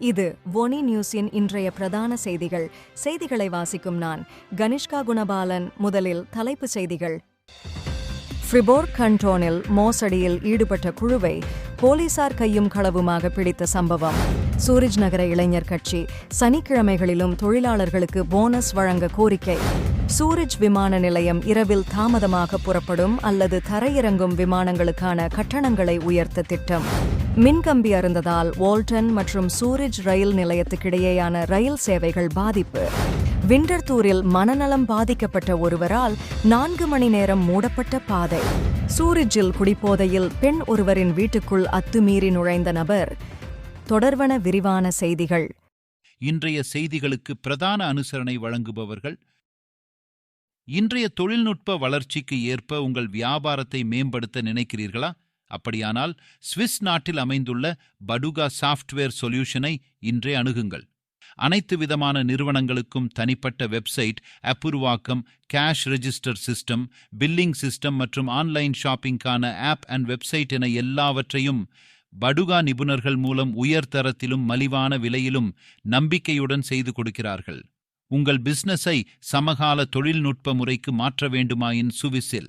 இது ஒனி நியூஸின் இன்றைய பிரதான செய்திகள். செய்திகளை வாசிக்கும் நான் கனிஷ்கா குணபாலன். முதலில் தலைப்புச் செய்திகள். ஃப்ரிபோர் கண்டோனில் மோசடியில் ஈடுபட்ட குழுவை போலீசார் கையும் களவுமாக பிடித்த சம்பவம். சூரிஜ் நகர இளைஞர் கட்சி சனிக்கிழமைகளிலும் தொழிலாளர்களுக்கு போனஸ் வழங்க கோரிக்கை. சூரிஜ் விமான நிலையம் இரவில் தாமதமாக புறப்படும் அல்லது தரையிறங்கும் விமானங்களுக்கான கட்டணங்களை உயர்த்த திட்டம். மின்கம்பி அருந்ததால் வால்டன் மற்றும் சூரிஜ் ரயில் நிலையத்துக்கிடையேயான ரயில் சேவைகள் பாதிப்பு. விண்டர்தூரில் மனநலம் பாதிக்கப்பட்ட ஒருவரால் நான்கு மணி நேரம் மூடப்பட்ட பாதை. சூரிஜில் குடிபோதையில் பெண் ஒருவரின் வீட்டுக்குள் அத்துமீறி நுழைந்த நபர். தொடர்வன விரிவான செய்திகள். இன்றைய செய்திகளுக்கு பிரதான அனுசரணை வழங்குபவர்கள் இன்றைய தொழில்நுட்ப வளர்ச்சிக்கு ஏற்ப உங்கள் வியாபாரத்தை மேம்படுத்த நினைக்கிறீர்களா? அப்படியானால் சுவிஸ் நாட்டில் அமைந்துள்ள படுகா சாஃப்ட்வேர் சொல்யூஷனை இன்றே அணுகுங்கள். அனைத்து விதமான நிறுவனங்களுக்கும் தனிப்பட்ட website அப்புருவாக்கம் cash register system billing system மற்றும் ஆன்லைன் ஷாப்பிங்கான ஆப் அண்ட் வெப்சைட் என எல்லாவற்றையும் படுகா நிபுணர்கள் மூலம் உயர்தரத்திலும் மலிவான விலையிலும் நம்பிக்கையுடன் செய்து கொடுக்கிறார்கள். உங்கள் பிசினஸை சமகால தொழில்நுட்ப முறைக்கு மாற்ற வேண்டுமாயின் சுவிஸில்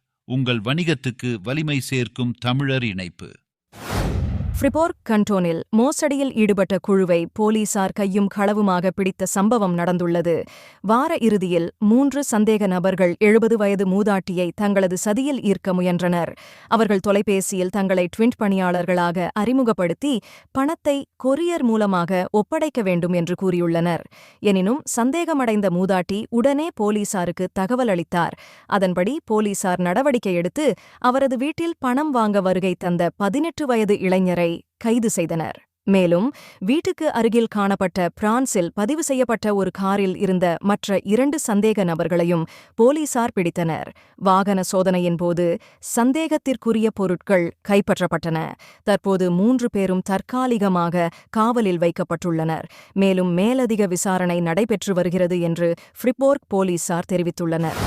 உங்கள் வணிகத்துக்கு வலிமை சேர்க்கும் தமிழர் இணைப்பு. ஃப்ரிபோர்க் கண்டோனில் மோசடியில் ஈடுபட்ட குழுவை போலீசார் கையும் களவுமாக பிடித்த சம்பவம் நடந்துள்ளது. வார இறுதியில் மூன்று சந்தேக நபர்கள் எழுபது வயது மூதாட்டியை தங்களது சதியில் ஈர்க்க முயன்றனர். அவர்கள் தொலைபேசியில் தங்களை ட்விண்ட் பணியாளர்களாக அறிமுகப்படுத்தி பணத்தை கொரியர் மூலமாக ஒப்படைக்க வேண்டும் என்று கூறியுள்ளனர். எனினும் சந்தேகமடைந்த மூதாட்டி உடனே போலீசாருக்கு தகவல் அளித்தார். அதன்படி போலீசார் நடவடிக்கை எடுத்து அவரது வீட்டில் பணம் வாங்க வருகை தந்த பதினெட்டு வயது இளைஞரை கைது செய்தனர். மேலும் வீட்டுக்கு அருகில் காணப்பட்ட பிரான்சில் பதிவு செய்யப்பட்ட ஒரு காரில் இருந்த மற்ற இரண்டு சந்தேக நபர்களையும் போலீசார் பிடித்தனர். வாகன சோதனையின் போது சந்தேகத்திற்குரிய பொருட்கள் கைப்பற்றப்பட்டன. தற்போது மூன்று பேரும் தற்காலிகமாக காவலில் வைக்கப்பட்டுள்ளனர். மேலும் மேலதிக விசாரணை நடைபெற்று வருகிறது என்று ஃப்ரிபோர்க் போலீசார் தெரிவித்துள்ளனர்.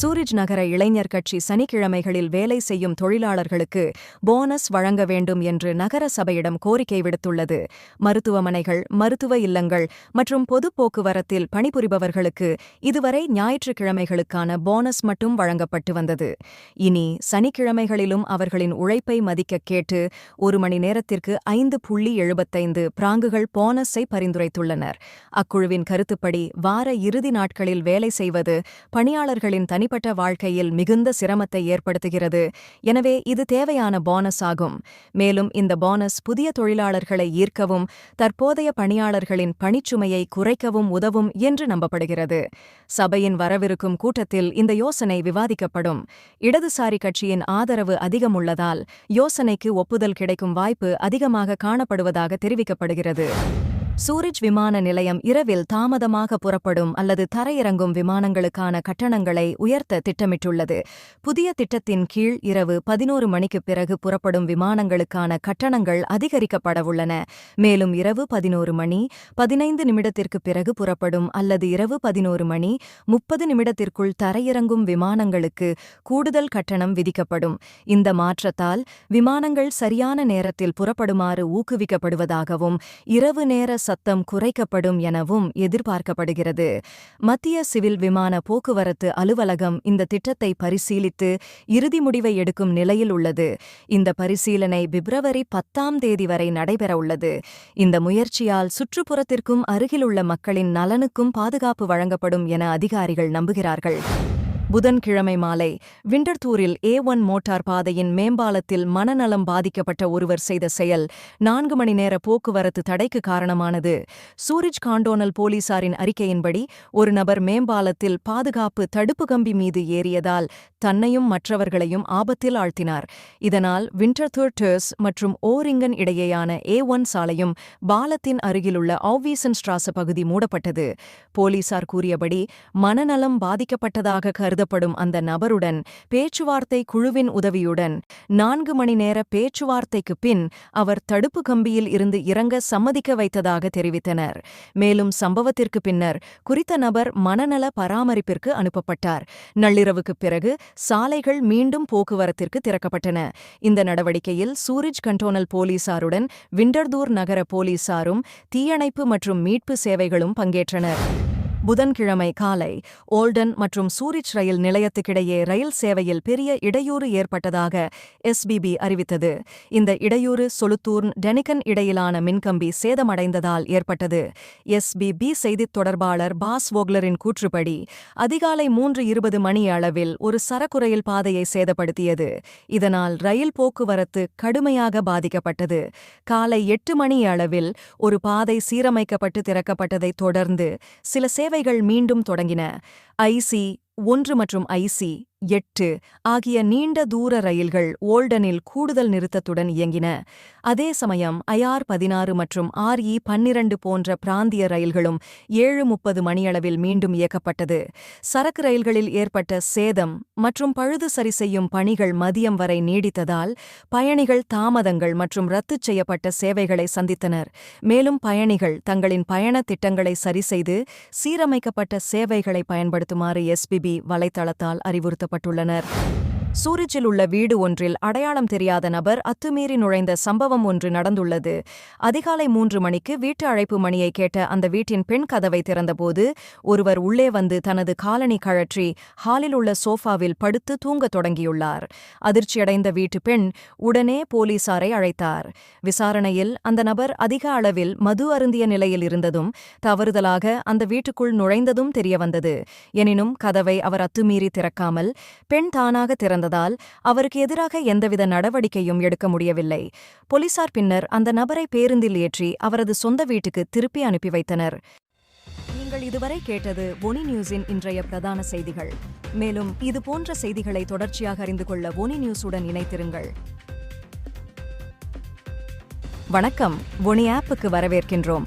சூரிஜ் நகர இளைஞர் கட்சி சனிக்கிழமைகளில் வேலை செய்யும் தொழிலாளர்களுக்கு போனஸ் வழங்க வேண்டும் என்று நகர சபையிடம் கோரிக்கை விடுத்துள்ளது. மருத்துவமனைகள் மருத்துவ இல்லங்கள் மற்றும் பொது போக்குவரத்தில் பணிபுரிபவர்களுக்கு இதுவரை ஞாயிற்றுக்கிழமைகளுக்கான போனஸ் மட்டும் வழங்கப்பட்டு வந்தது. இனி சனிக்கிழமைகளிலும் அவர்களின் உழைப்பை மதிக்க கேட்டு ஒரு மணி நேரத்திற்கு ஐந்து புள்ளி எழுபத்தைந்து பிராங்குகள் போனஸை பரிந்துரைத்துள்ளனர். அக்குழுவின் கருத்துப்படி வார இறுதி நாட்களில் வேலை செய்வது பணியாளர்களின் தனி தனிப்பட்ட வாழ்க்கையில் மிகுந்த சிரமத்தை ஏற்படுத்துகிறது. எனவே இது தேவையான போனஸ் ஆகும். மேலும் இந்த போனஸ் புதிய தொழிலாளர்களை ஈர்க்கவும் தற்போதைய பணியாளர்களின் பணிச்சுமையை குறைக்கவும் உதவும் என்று நம்பப்படுகிறது. சபையின் வரவிருக்கும் கூட்டத்தில் இந்த யோசனை விவாதிக்கப்படும். இடதுசாரி கட்சியின் ஆதரவு அதிகம் உள்ளதால் யோசனைக்கு ஒப்புதல் கிடைக்கும் வாய்ப்பு அதிகமாக காணப்படுவதாக தெரிவிக்கப்படுகிறது. சூரிஜ் விமான நிலையம் இரவில் தாமதமாக புறப்படும் அல்லது தரையிறங்கும் விமானங்களுக்கான கட்டணங்களை உயர்த்த திட்டமிட்டுள்ளது. புதிய திட்டத்தின் கீழ் இரவு பதினோரு மணிக்கு பிறகு புறப்படும் விமானங்களுக்கான கட்டணங்கள் அதிகரிக்கப்படவுள்ளன. மேலும் இரவு பதினோரு மணி பதினைந்து நிமிடத்திற்கு பிறகு புறப்படும் அல்லது இரவு பதினோரு மணி முப்பது நிமிடத்திற்குள் தரையிறங்கும் விமானங்களுக்கு கூடுதல் கட்டணம் விதிக்கப்படும். இந்த மாற்றத்தால் விமானங்கள் சரியான நேரத்தில் புறப்படுமாறு ஊக்குவிக்கப்படுவதாகவும் இரவு நேர சத்தம் குறைக்கப்படும் எனவும் எதிர்பார்க்கப்படுகிறது. மத்திய சிவில் விமான போக்குவரத்து அலுவலகம் இந்த திட்டத்தை பரிசீலித்து இறுதி முடிவை எடுக்கும் நிலையில் உள்ளது. இந்த பரிசீலனை பிப்ரவரி பத்தாம் தேதி வரை நடைபெறவுள்ளது இந்த முயற்சியால் சுற்றுப்புறத்திற்கும் அருகிலுள்ள மக்களின் நலனுக்கும் பாதுகாப்பு வழங்கப்படும் என அதிகாரிகள் நம்புகிறார்கள். புதன்கிழமை மாலை விண்டர்தூரில் ஏ ஒன் மோட்டார் பாதையின் மேம்பாலத்தில் மனநலம் பாதிக்கப்பட்ட ஒருவர் செய்த செயல் நான்கு மணி நேர போக்குவரத்து தடைக்கு காரணமானது. சூரிஜ் காண்டோனல் போலீசாரின் அறிக்கையின்படி ஒரு நபர் மேம்பாலத்தில் பாதுகாப்பு தடுப்பு கம்பி மீது ஏறியதால் தன்னையும் மற்றவர்களையும் ஆபத்தில் ஆழ்த்தினார். இதனால் விண்டர்தூர் டர்ஸ் மற்றும் ஓரிங்கன் இடையேயான ஏ ஒன் சாலையும் பாலத்தின் அருகிலுள்ள ஆவ்வீசன் ஸ்ட்ராச பகுதி மூடப்பட்டது. போலீசார் கூறியபடி மனநலம் பாதிக்கப்பட்டதாக கருதப்படும் அந்த நபருடன் பேச்சுவார்த்தை குழுவின் உதவியுடன் நான்கு மணி நேர பேச்சுவார்த்தைக்கு பின் அவர் தடுப்பு கம்பியில் இருந்து இறங்க சம்மதிக்க வைத்ததாக தெரிவித்தனர். மேலும் சம்பவத்திற்கு பின்னர் குறித்த நபர் மனநல பராமரிப்பிற்கு அனுப்பப்பட்டார். நள்ளிரவுக்குப் பிறகு சாலைகள் மீண்டும் போக்குவரத்திற்கு திறக்கப்பட்டன. இந்த நடவடிக்கையில் சூரிஜ் கண்டோனல் போலீசாருடன் விண்டர்தூர் நகர போலீசாரும் தீயணைப்பு மற்றும் மீட்பு சேவைகளும் பங்கேற்றனர். புதன்கிழமை காலை ஓல்டன் மற்றும் சூரிச் ரயில் நிலையத்துக்கிடையே ரயில் சேவையில் பெரிய இடையூறு ஏற்பட்டதாக எஸ்பிபி அறிவித்தது. இந்த இடையூறு சொலுத்தூர்ன் டெனிகன் இடையிலான மின்கம்பி சேதமடைந்ததால் ஏற்பட்டது. எஸ்பிபி செய்தித் தொடர்பாளர் பாஸ் வோக்லரின் கூற்றுப்படி அதிகாலை மூன்று இருபது மணி அளவில் ஒரு சரக்கு ரயில் பாதையை சேதப்படுத்தியது. இதனால் ரயில் போக்குவரத்து கடுமையாக பாதிக்கப்பட்டது. காலை எட்டு மணி அளவில் ஒரு பாதை சீரமைக்கப்பட்டு திறக்கப்பட்டதைத் தொடர்ந்து சில சேவை சேவைகள் மீண்டும் தொடங்கின. ஐசி ஒன்று மற்றும் ஐசி எட்டு ஆகிய நீண்ட தூர ரயில்கள் ஓல்டனில் கூடுதல் நிறுத்தத்துடன் இயங்கின. அதே சமயம் ஐஆர் பதினாறு மற்றும் ஆர்இ பன்னிரண்டு போன்ற பிராந்திய ரயில்களும் ஏழு முப்பது மணியளவில் மீண்டும் இயக்கப்பட்டது. சரக்கு ரயில்களில் ஏற்பட்ட சேதம் மற்றும் பழுது சரி செய்யும் பணிகள் மதியம் வரை நீடித்ததால் பயணிகள் தாமதங்கள் மற்றும் ரத்து செய்யப்பட்ட சேவைகளை சந்தித்தனர். மேலும் பயணிகள் தங்களின் பயண திட்டங்களை சரிசெய்து சீரமைக்கப்பட்ட சேவைகளை பயன்படுத்துமாறு எஸ்பிபி வலைத்தளத்தால் அறிவுறுத்தப்பட்டுள்ளனர். சூரிச்சில் உள்ள வீடு ஒன்றில் அடையாளம் தெரியாத நபர் அத்துமீறி நுழைந்த சம்பவம் ஒன்று நடந்துள்ளது. அதிகாலை மூன்று மணிக்கு வீட்டு அழைப்பு மணியை கேட்ட அந்த வீட்டின் பெண் கதவை திறந்தபோது ஒருவர் உள்ளே வந்து தனது காலணி கழற்றி ஹாலில் உள்ள சோஃபாவில் படுத்து தூங்கத் தொடங்கியுள்ளார். அதிர்ச்சியடைந்த வீட்டு பெண் உடனே போலீசாரை அழைத்தார். விசாரணையில் அந்த நபர் அதிக அளவில் மது அருந்திய நிலையில் இருந்ததும் தவறுதலாக அந்த வீட்டுக்குள் நுழைந்ததும் தெரியவந்தது. எனினும் கதவை அவர் அத்துமீறி திறக்காமல் பெண் தானாக திறந்த இருந்ததால் அவருக்கு எதிராக எந்தவித நடவடிக்கையும் எடுக்க முடியவில்லை. போலீசார் பின்னர் அந்த நபரை பேருந்தில் ஏற்றி அவரது சொந்த வீட்டுக்கு திருப்பி அனுப்பி வைத்தனர். நீங்கள் இதுவரை கேட்டது ஒனி நியூஸின் இன்றைய பிரதான செய்திகள். மேலும் இது போன்ற செய்திகளை தொடர்ச்சியாக அறிந்து கொள்ள ஒனி நியூஸுடன் இணைத்திருங்கள் வணக்கம். ஒனி ஆப்புக்கு வரவேற்கின்றோம்.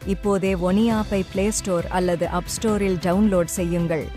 இப்போதே ஒனி ஆப்பை பிளே ஸ்டோர் அல்லது அப் ஸ்டோரில் டவுன்லோட் செய்யுங்கள்.